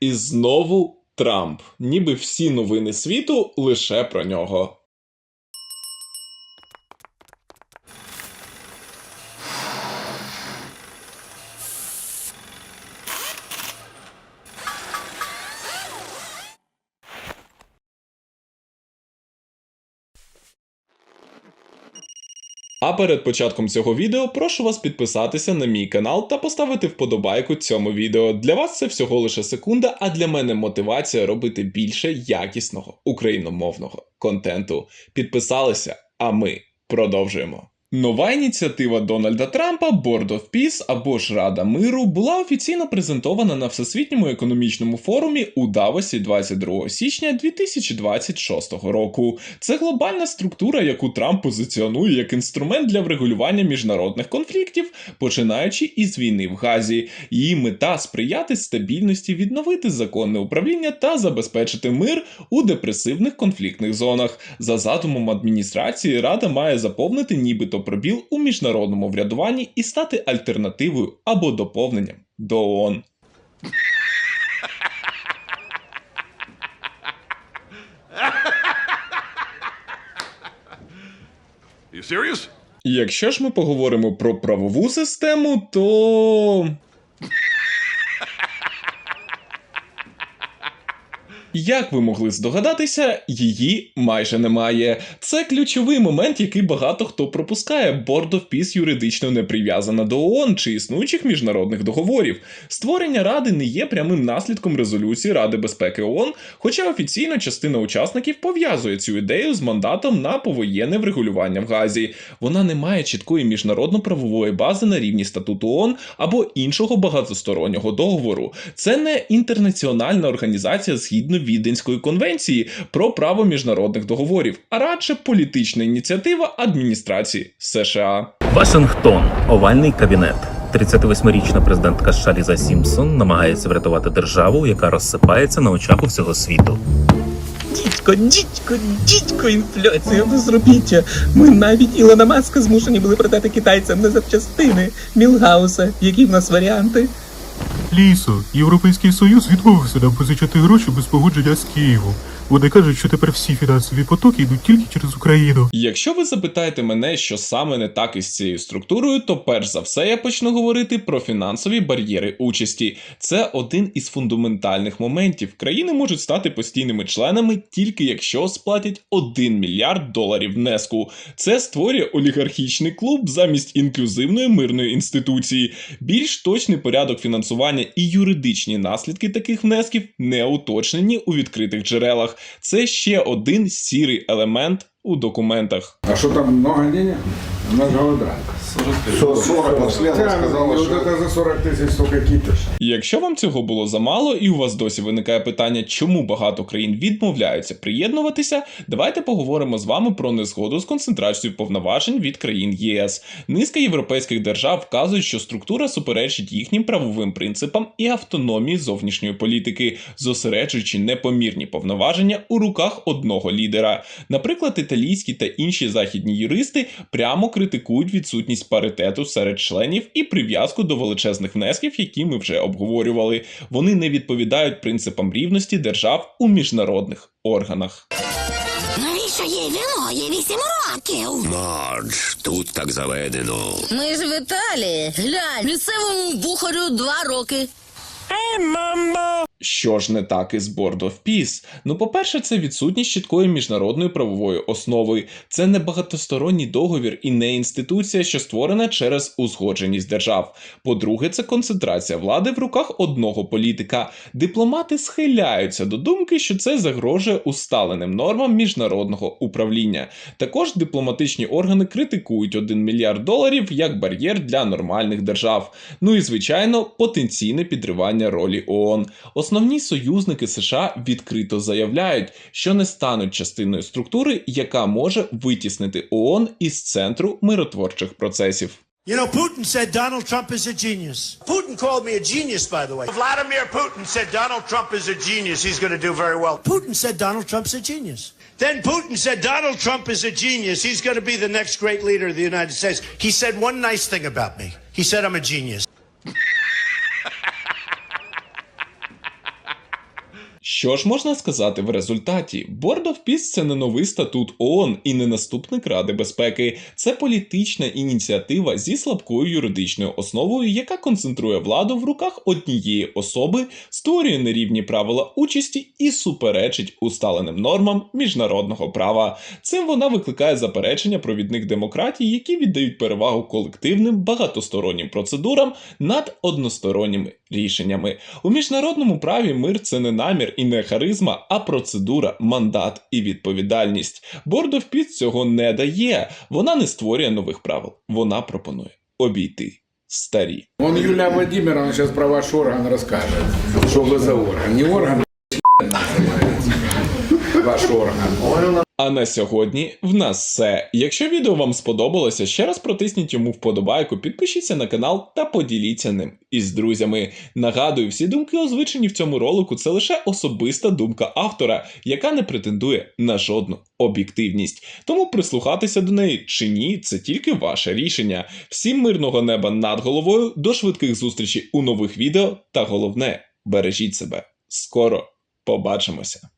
І знову Трамп. Ніби всі новини світу лише про нього. А перед початком цього відео прошу вас підписатися на мій канал та поставити вподобайку цьому відео. Для вас це всього лише секунда, а для мене мотивація робити більше якісного україномовного контенту. Підписалися, а ми продовжуємо. Нова ініціатива Дональда Трампа Board of Peace або ж Рада миру була офіційно презентована на Всесвітньому економічному форумі у Давосі 22 січня 2026 року. Це глобальна структура, яку Трамп позиціонує як інструмент для врегулювання міжнародних конфліктів, починаючи із війни в Газі. Її мета сприяти стабільності, відновити законне управління та забезпечити мир у депресивних конфліктних зонах. За задумом адміністрації, Рада має заповнити нібито пробіл у міжнародному врядуванні і стати альтернативою або доповненням до ООН. You serious? Якщо ж ми поговоримо про правову систему, то. Як ви могли здогадатися, її майже немає. Це ключовий момент, який багато хто пропускає. Board of Peace юридично не прив'язана до ООН чи існуючих міжнародних договорів. Створення ради не є прямим наслідком резолюції Ради безпеки ООН, хоча офіційно частина учасників пов'язує цю ідею з мандатом на повоєнне врегулювання в Газі. Вона не має чіткої міжнародно-правової бази на рівні статуту ООН або іншого багатостороннього договору. Це не інтернаціональна організація згідно Віденської конвенції про право міжнародних договорів, а радше політична ініціатива адміністрації США. Вашингтон, овальний кабінет. 38-річна президентка США Ліза Сімпсон намагається врятувати державу, яка розсипається на очах у всього світу. Дідько, дідько, дідько, інфляція безробіття. Ми навіть Ілона Маска змушені були продати китайцям на запчастини. Мілгауса, які в нас варіанти? Лісо, Європейський Союз відмовився нам позичати гроші без погодження з Києвом. Вони кажуть, що тепер всі фінансові потоки йдуть тільки через Україну. Якщо ви запитаєте мене, що саме не так із цією структурою, то перш за все я почну говорити про фінансові бар'єри участі. Це один із фундаментальних моментів. Країни можуть стати постійними членами тільки якщо сплатять 1 мільярд доларів внеску. Це створює олігархічний клуб замість інклюзивної мирної інституції. Більш точний порядок фінансування і юридичні наслідки таких внесків не уточнені у відкритих джерелах. Це ще один сірий елемент у документах. А що там багато денег? Много голода. 40 наследовал, Да, сказала, за 40 тысяч столько кипиш. Якщо вам цього було замало, і у вас досі виникає питання, чому багато країн відмовляються приєднуватися, давайте поговоримо з вами про незгоду з концентрацією повноважень від країн ЄС. Низка європейських держав вказують, що структура суперечить їхнім правовим принципам і автономії зовнішньої політики, зосереджуючи непомірні повноваження у руках одного лідера. Наприклад, італійські та інші західні юристи прямо критикують відсутність паритету серед членів і прив'язку до величезних внесків, які ми вже обговорювали. Вони не відповідають принципам рівності держав у міжнародних органах. Навіщо їй віно? Їй вісім років. Мардж, тут так заведено. Ми ж в Італії. Глянь, місцевому бухарю два роки. Що ж не так із Board of Peace? Ну, по-перше, це відсутність чіткої міжнародної правової основи. Це не багатосторонній договір і не інституція, що створена через узгодженість держав. По-друге, це концентрація влади в руках одного політика. Дипломати схиляються до думки, що це загрожує усталеним нормам міжнародного управління. Також дипломатичні органи критикують 1 мільярд доларів як бар'єр для нормальних держав. Ну і звичайно, потенційне підривання ролі ООН. Основні союзники США відкрито заявляють, що не стануть частиною структури, яка може витіснити ООН із центру миротворчих процесів. You know, Putin said Donald Trump is a genius. Putin called me a genius, by the way. Vladimir Putin said Donald Trump is a genius. He's going to do very well. Putin said Donald Trump's a genius. Then Putin said Donald Trump is a genius. He's going to be the next great leader of the United States. He said one nice thing about me. He said I'm a genius. Що ж можна сказати в результаті? Board of Peace – це не новий статут ООН і не наступник Ради безпеки. Це політична ініціатива зі слабкою юридичною основою, яка концентрує владу в руках однієї особи, створює нерівні правила участі і суперечить усталеним нормам міжнародного права. Цим вона викликає заперечення провідних демократій, які віддають перевагу колективним багатостороннім процедурам над односторонніми рішеннями. У міжнародному праві мир це не намір і не харизма, а процедура, мандат і відповідальність. Board of цього не дає. Вона не створює нових правил. Вона пропонує обійти старі. Вон Юлия Владимировна сейчас про ваш орган расскажет. Что вы за орган? Не орган. Ваш орган. А на сьогодні в нас все. Якщо відео вам сподобалося, ще раз протисніть йому вподобайку, підпишіться на канал та поділіться ним із друзями. Нагадую, всі думки озвучені в цьому ролику це лише особиста думка автора, яка не претендує на жодну об'єктивність. Тому прислухатися до неї чи ні, це тільки ваше рішення. Всім мирного неба над головою, до швидких зустрічей у нових відео та головне, бережіть себе. Скоро побачимося.